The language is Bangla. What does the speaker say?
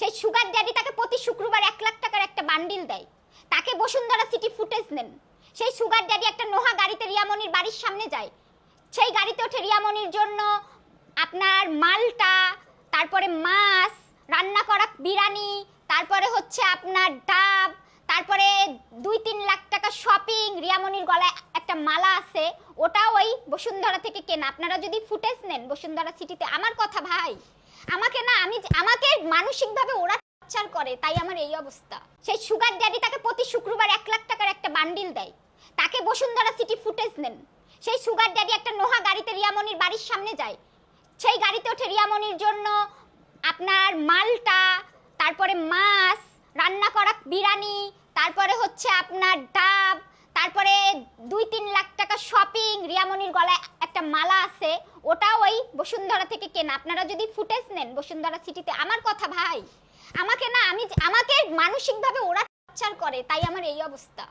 সেই সুগার ড্যাডি তাকে প্রতি শুক্রবার এক লাখ টাকার একটা বান্ডিল দেয়। তাকে বসুন্ধরা সিটি ফুটেজ নেন সেই সুগার ড্যাডি একটা নোহা গাড়িতে রিয়ামনির বাড়ির সামনে যায়। সেই গাড়িতে ওঠে রিয়ামনির জন্য আপনার মালটা, তারপরে মাছ, রান্না করা বিরিয়ানি, তারপরে হচ্ছে আপনার ডাব, তারপরে দুই তিন লাখ টাকা শপিং রিয়ামনির গলায় একটা মালা আছে, ওটাও ওই বসুন্ধরা থেকে কেনা। আপনারা যদি ফুটেজ নেন বসুন্ধরা সিটিতে আমার কথা ভাই আমাকে না, আমি আমাকে মানসিকভাবে ওরা টর্চার করে, তাই আমার এই অবস্থা। সেই সুগার ড্যাডি তাকে প্রতি শুক্রবার এক লাখ টাকার একটা বান্ডিল দেয়। তাকে বসুন্ধরা সিটি ফুটেজ নেন সেই সুগার ড্যাডি একটা নোহা গাড়িতে রিয়ামনির বাড়ির সামনে যায়। সেই গাড়িতে ওঠে রিয়ামনির জন্য আপনার মালটা, তারপরে মাছ, রান্না করা বিরিয়ানি, তারপরে হচ্ছে আপনার ডাব, তারপরে দুই তিন লাখ টাকা শপিং রিয়ামনির গলায় একটা মালা আছে। ওটাও ওই বসুন্ধরা থেকে কেনা। আপনারা যদি ফুটেজ নেন বসুন্ধরা সিটিতে, আমার কথা ভাই, আমাকে না, আমি আমাকে মানসিকভাবে ওরা টর্চার করে, তাই আমার এই অবস্থা।